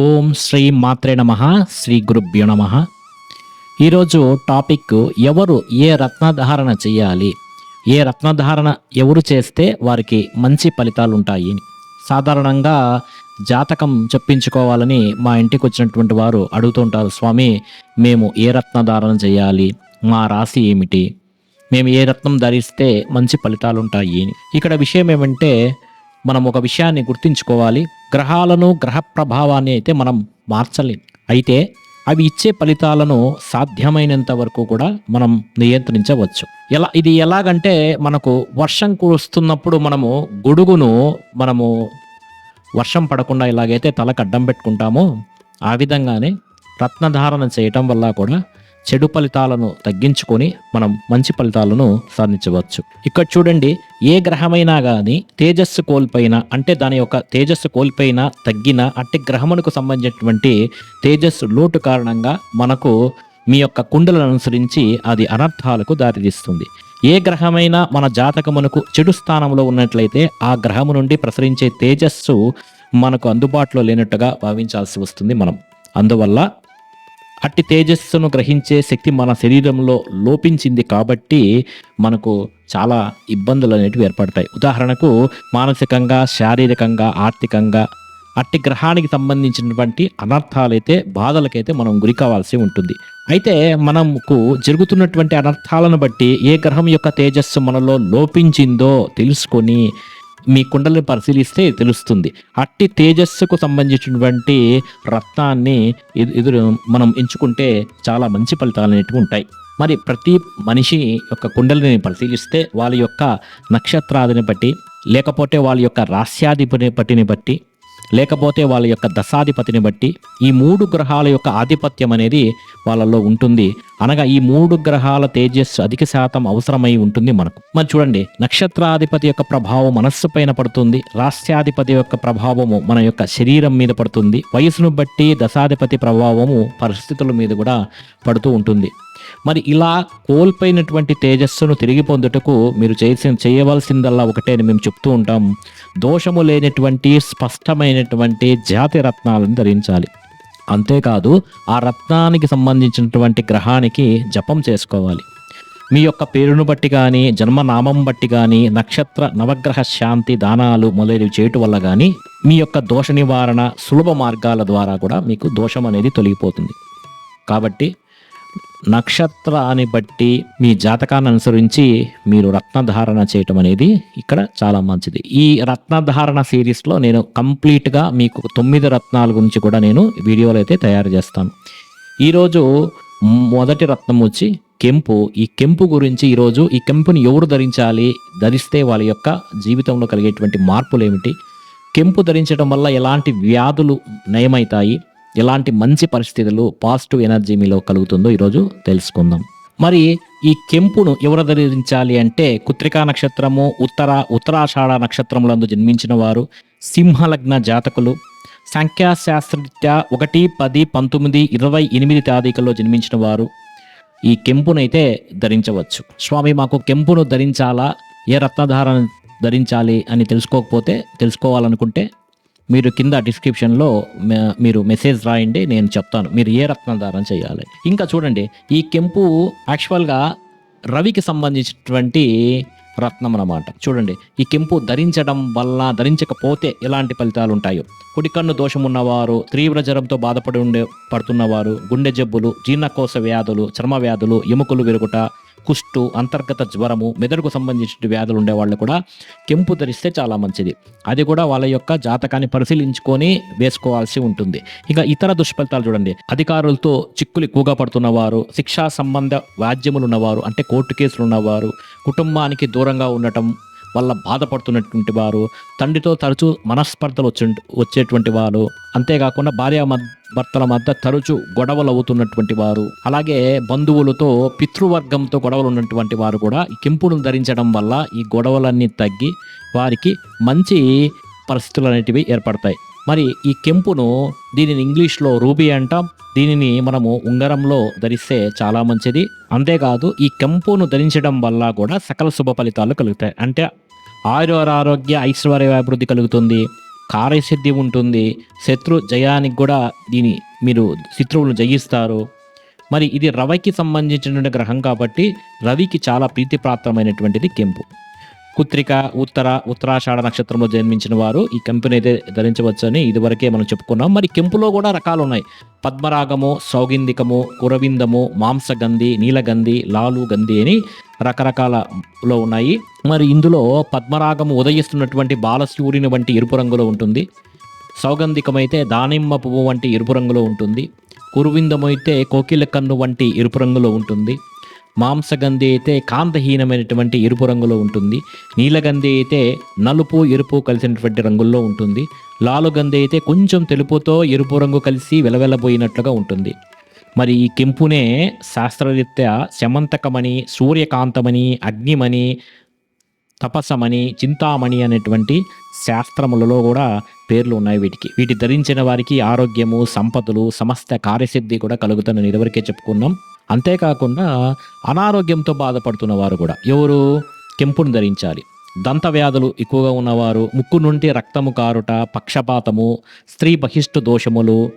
ఓం శ్రీ మాత్రే నమ శ్రీ గురుభ్యో నమ. ఈరోజు టాపిక్ ఎవరు ఏ రత్నధారణ చేయాలి? ఏ రత్నధారణ ఎవరు చేస్తే వారికి మంచి ఫలితాలు ఉంటాయి సాధారణంగా జాతకం చెప్పించుకోవాలని మా ఇంటికి వచ్చినటువంటి వారు అడుగుతుంటారు స్వామి మేము ఏ రత్నధారణ చేయాలి? మా రాశి ఏమిటి? మేము ఏ రత్నం ధరిస్తే మంచి ఫలితాలు ఉంటాయి ఇక్కడ విషయం ఏమంటే మనం ఒక విషయాన్ని గుర్తుంచుకోవాలి. గ్రహాలను గ్రహ ప్రభావాన్ని అయితే మనం మార్చలేం. అయితే అవి ఇచ్చే ఫలితాలను సాధ్యమైనంత వరకు కూడా మనం నియంత్రించవచ్చు. ఎలా ఇది ఎలాగంటే మనకు వర్షం కురుస్తున్నప్పుడు మనము గొడుగును మనము వర్షం పడకుండా ఇలాగైతే తలకు అడ్డం పెట్టుకుంటామో. ఆ విధంగానే రత్నధారణ చేయటం వల్ల కూడా చెడు ఫలితాలను తగ్గించుకొని మనం మంచి ఫలితాలను సాధించవచ్చు. ఇక్కడ చూడండి ఏ గ్రహమైనా కానీ తేజస్సు కోల్పోయినా అంటే దాని యొక్క తేజస్సు కోల్పోయినా తగ్గిన అంటే గ్రహమునకు సంబంధించినటువంటి తేజస్సు లోటు కారణంగా మనకు మీ యొక్క కుండలను అనుసరించి అది అనర్థాలకు దారితీస్తుంది. ఏ గ్రహమైనా మన జాతకమునకు చెడు స్థానంలో ఉన్నట్లయితే ఆ గ్రహము నుండి ప్రసరించే తేజస్సు మనకు అందుబాటులో లేనట్టుగా భావించాల్సి వస్తుంది మనం. అందువల్ల అట్టి తేజస్సును గ్రహించే శక్తి మన శరీరంలో లోపించింది కాబట్టి మనకు చాలా ఇబ్బందులు అనేటివి ఏర్పడతాయి. ఉదాహరణకు మానసికంగా శారీరకంగా ఆర్థికంగా అట్టి గ్రహానికి సంబంధించినటువంటి అనర్థాలైతే బాధలకైతే మనం గురి కావాల్సి ఉంటుంది. అయితే మనకు జరుగుతున్నటువంటి అనర్థాలను బట్టి ఏ గ్రహం యొక్క తేజస్సు మనలో లోపించిందో తెలుసుకొని మీ కుండలను పరిశీలిస్తే తెలుస్తుంది. అట్టి తేజస్సుకు సంబంధించినటువంటి రత్నాన్ని ఎదురు మనం ఎంచుకుంటే చాలా మంచి ఫలితాలు అనేటివి ఉంటాయి. మరి ప్రతి మనిషి యొక్క కుండలిని పరిశీలిస్తే వాళ్ళ యొక్క నక్షత్రాదిని బట్టి లేకపోతే వాళ్ళ యొక్క రాస్యాధిపతిని బట్టిని బట్టి లేకపోతే వాళ్ళ యొక్క దశాధిపతిని బట్టి ఈ మూడు గ్రహాల యొక్క ఆధిపత్యం అనేది వాళ్ళలో ఉంటుంది. అనగా ఈ మూడు గ్రహాల తేజస్సు అధిక శాతం అవసరమై ఉంటుంది మనకు. మరి చూడండి నక్షత్రాధిపతి యొక్క ప్రభావం మనస్సు పైన పడుతుంది. రాష్ట్రాధిపతి యొక్క ప్రభావము మన యొక్క శరీరం మీద పడుతుంది. వయసును బట్టి దశాధిపతి ప్రభావము పరిస్థితుల మీద కూడా పడుతూ ఉంటుంది. మరి ఇలా కోల్పోయినటువంటి తేజస్సును తిరిగి పొందుటకు మీరు చేసిన చేయవలసిందల్లా ఒకటే అని మేము చెప్తూ ఉంటాం. దోషము లేనటువంటి స్పష్టమైనటువంటి జాతి రత్నాలను ధరించాలి. అంతేకాదు ఆ రత్నానికి సంబంధించినటువంటి గ్రహానికి జపం చేసుకోవాలి. మీ యొక్క పేరును బట్టి కానీ జన్మనామం బట్టి కానీ నక్షత్ర నవగ్రహ శాంతి దానాలు మొదలైనవి చేయటం వల్ల కానీ మీ యొక్క దోష నివారణ సులభ మార్గాల ద్వారా కూడా మీకు దోషం అనేది తొలగిపోతుంది. కాబట్టి నక్షత్రాన్ని బట్టి మీ జాతకాన్ని అనుసరించి మీరు రత్నధారణ చేయటం అనేది ఇక్కడ చాలా మంచిది. ఈ రత్నధారణ సిరీస్లో నేను కంప్లీట్గా మీకు తొమ్మిది రత్నాల గురించి కూడా నేను వీడియోలు అయితే తయారు చేస్తాను. ఈరోజు మొదటి రత్నం వచ్చి కెంపు. ఈ కెంపు గురించి ఈరోజు ఈ కెంపుని ఎవరు ధరించాలి ధరిస్తే వాళ్ళ యొక్క జీవితంలో కలిగేటువంటి మార్పులు ఏమిటి కెంపు ధరించడం వల్ల ఎలాంటి వ్యాధులు నయమవుతాయి ఎలాంటి మంచి పరిస్థితులు పాజిటివ్ ఎనర్జీ మీలో కలుగుతుందో ఈరోజు తెలుసుకుందాం. మరి ఈ కెంపును ఎవరు ధరించాలి అంటే కుత్రికా నక్షత్రము ఉత్తర ఉత్తరాషాఢ నక్షత్రములందు జన్మించిన వారు సింహలగ్న జాతకులు. సంఖ్యాశాస్త్రరీత్యా ఒకటి పది పంతొమ్మిది ఇరవై ఎనిమిది తేదీకల్లో జన్మించిన వారు ఈ కెంపునైతే ధరించవచ్చు. స్వామి మాకు కెంపును ధరించాలా? ఏ రత్నధారణ ధరించాలి అని తెలుసుకోకపోతే తెలుసుకోవాలనుకుంటే మీరు కింద డిస్క్రిప్షన్లో మీరు మెసేజ్ రాయండి నేను చెప్తాను. మీరు ఏ రత్నధారణ చేయాలి? ఇంకా చూడండి ఈ కెంపు యాక్చువల్గా రవికి సంబంధించినటువంటి రత్నం అన్నమాట. చూడండి ఈ కెంపు ధరించడం వల్ల ధరించకపోతే ఎలాంటి ఫలితాలు ఉంటాయో? కుడికన్ను దోషం ఉన్నవారు తీవ్ర జ్వరంతో బాధపడి ఉండే పడుతున్నవారు గుండె జబ్బులు జీర్ణకోశ వ్యాధులు చర్మ వ్యాధులు ఎముకలు విరుగుట కుష్టు అంతర్గత జ్వరము మెదడుకు సంబంధించిన వ్యాధులు ఉండే వాళ్ళు కూడా కెంపు ధరిస్తే చాలా మంచిది. అది కూడా వాళ్ళ యొక్క జాతకాన్ని పరిశీలించుకొని వేసుకోవాల్సి ఉంటుంది. ఇక ఇతర దుష్ఫలితాలు చూడండి. అధికారులతో చిక్కులు ఎక్కువగా పడుతున్నవారు శిక్షా సంబంధ వ్యాజ్యములు ఉన్నవారు అంటే కోర్టు కేసులు ఉన్నవారు కుటుంబానికి దూరంగా ఉండటం వల్ల బాధపడుతున్నటువంటి వారు తండ్రితో తరచూ మనస్పర్ధలు వచ్చి వచ్చేటువంటి వారు అంతేకాకుండా భార్య భర్తల మధ్య తరచూ గొడవలు అవుతున్నటువంటి వారు అలాగే బంధువులతో పితృవర్గంతో గొడవలు ఉన్నటువంటి వారు కూడా ఈ కెంపును ధరించడం వల్ల ఈ గొడవలన్నీ తగ్గి వారికి మంచి పరిస్థితులు అనేటివి ఏర్పడతాయి. మరి ఈ కెంపును దీనిని ఇంగ్లీష్లో రూబీ అంటాం. దీనిని మనము ఉంగరంలో ధరిస్తే చాలా మంచిది. అంతేకాదు ఈ కెంపును ధరించడం వల్ల కూడా సకల శుభ ఫలితాలు కలుగుతాయి. అంటే ఆయుర ఆరోగ్య ఐశ్వర్య అభివృద్ధి కలుగుతుంది. కార్యసిద్ధి ఉంటుంది. శత్రు జయానికి కూడా దీని మీరు శత్రువులను జయిస్తారు. మరి ఇది రవికి సంబంధించిన గ్రహం కాబట్టి రవికి చాలా ప్రీతిప్రాప్తమైనటువంటిది కెంపు. కుత్రిక ఉత్తర ఉత్తరాషాఢ నక్షత్రంలో జన్మించిన వారు ఈ కెంపుని అయితే ధరించవచ్చని ఇదివరకే మనం చెప్పుకున్నాం. మరి కెంపులో కూడా రకాలు ఉన్నాయి పద్మరాగము సౌగింధికము కురవిందము మాంసగంధి నీలగంధి లాలు గంధి అని రకరకాలలో ఉన్నాయి. మరి ఇందులో పద్మరాగము ఉదయిస్తున్నటువంటి బాలసూర్యుని వంటి ఎరుపు రంగులో ఉంటుంది. సౌగంధికమైతే దానిమ్మ పువ్వు వంటి ఎరుపు రంగులో ఉంటుంది. కురువిందమైతే కోకిల కన్ను వంటి ఎరుపు రంగులో ఉంటుంది. మాంసగంధి అయితే కాంతహీనమైనటువంటి ఎరుపు రంగులో ఉంటుంది. నీలగంధి అయితే నలుపు ఎరుపు కలిసినటువంటి రంగుల్లో ఉంటుంది. లాలుగంధి అయితే కొంచెం తెలుపుతో ఎరుపు రంగు కలిసి వెలవెలబోయినట్లుగా ఉంటుంది. మరి ఈ కెంపునే శాస్త్రరీత్యా శమంతకమణి సూర్యకాంతమణి అగ్నిమణి తపసమని చింతామణి అనేటువంటి శాస్త్రములలో కూడా పేర్లు ఉన్నాయి వీటికి. వీటి ధరించిన వారికి ఆరోగ్యము సంపదలు సమస్త కార్యసిద్ధి కూడా కలుగుతుందని ఇదివరకే చెప్పుకున్నాం. అంతేకాకుండా అనారోగ్యంతో బాధపడుతున్న వారు కూడా. ఎవరు? కెంపును ధరించాలి. దంత వ్యాధులు ఎక్కువగా ఉన్నవారు ముక్కు నుండి రక్తము కారుట పక్షపాతము స్త్రీ బహిష్టు దోషములు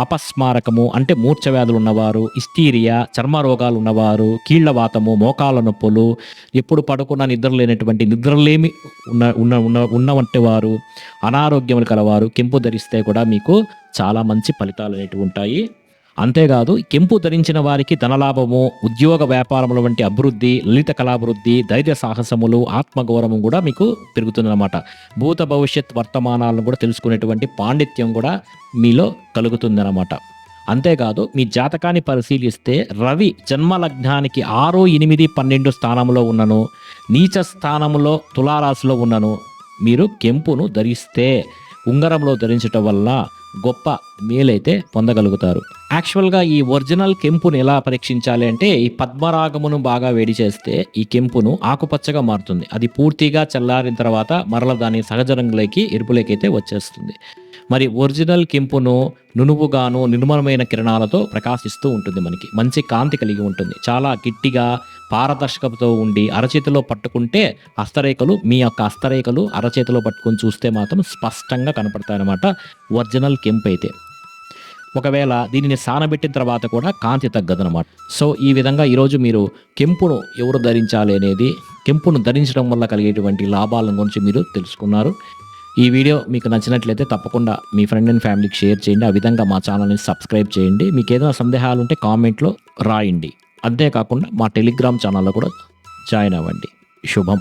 అపస్మారకము అంటే మూర్ఛ వ్యాధులు ఉన్నవారు ఇస్తీరియా చర్మ రోగాలు ఉన్నవారు కీళ్ళవాతము మోకాల నొప్పులు ఎప్పుడు పడుకున్న నిద్ర లేనటువంటి నిద్రలేమి ఉన్న ఉన్న ఉన్న ఉన్నవంటి వారు అనారోగ్యములు కలవారు కెంపు ధరిస్తే కూడా మీకు చాలా మంచి ఫలితాలు అనేటివి ఉంటాయి. అంతేకాదు కెంపు ధరించిన వారికి ధనలాభము ఉద్యోగ వ్యాపారముల వంటి అభివృద్ధి లలిత కళాభివృద్ధి ధైర్య సాహసములు ఆత్మగౌరవం కూడా మీకు పెరుగుతుందన్నమాట. భూత భవిష్యత్ వర్తమానాలను కూడా తెలుసుకునేటువంటి పాండిత్యం కూడా మీలో కలుగుతుందన్నమాట. అంతేకాదు మీ జాతకాన్ని పరిశీలిస్తే రవి జన్మ లగ్నానికి ఆరు ఎనిమిది పన్నెండు స్థానంలో ఉన్నను నీచ స్థానంలో తులారాశిలో ఉన్నను. మీరు కెంపును ధరిస్తే ఉంగరంలో ధరించటం వల్ల గొప్ప మేలైతే పొందగలుగుతారు. యాక్చువల్గా ఈ ఒరిజినల్ కెంపును ఎలా పరీక్షించాలి అంటే ఈ పద్మరాగమును బాగా వేడి చేస్తే ఈ కెంపును ఆకుపచ్చగా మారుతుంది. అది పూర్తిగా చల్లారిన తర్వాత మరల దాని సహజ రంగులోకి ఎరుపులోకైతే వచ్చేస్తుంది. మరి ఒరిజినల్ కెంపును నునువుగాను నిర్మలమైన కిరణాలతో ప్రకాశిస్తూ ఉంటుంది మనకి. మంచి కాంతి కలిగి ఉంటుంది. చాలా గట్టిగా పారదర్శకతతో ఉండి అరచేతిలో పట్టుకుంటే హస్తరేఖలు మీ యొక్క హస్తరేఖలు అరచేతిలో పట్టుకొని చూస్తే మాత్రం స్పష్టంగా కనపడతాయన్నమాట. ఒరిజినల్ కెంపు అయితే. ఒకవేళ దీనిని సానబెట్టిన తర్వాత కూడా కాంతి తగ్గదనమాట సో ఈ విధంగా ఈరోజు మీరు కెంపును ఎవరు ధరించాలి అనేది కెంపును ధరించడం వల్ల కలిగేటువంటి లాభాల గురించి మీరు తెలుసుకున్నారు. ఈ వీడియో మీకు నచ్చినట్లయితే తప్పకుండా మీ ఫ్రెండ్ అండ్ ఫ్యామిలీకి షేర్ చేయండి. ఆ విధంగా మా ఛానల్ని సబ్స్క్రైబ్ చేయండి. మీకు ఏదైనా సందేహాలు ఉంటే కామెంట్లో రాయండి. అంతేకాకుండా మా టెలిగ్రామ్ ఛానల్లో కూడా జాయిన్ అవ్వండి. శుభం.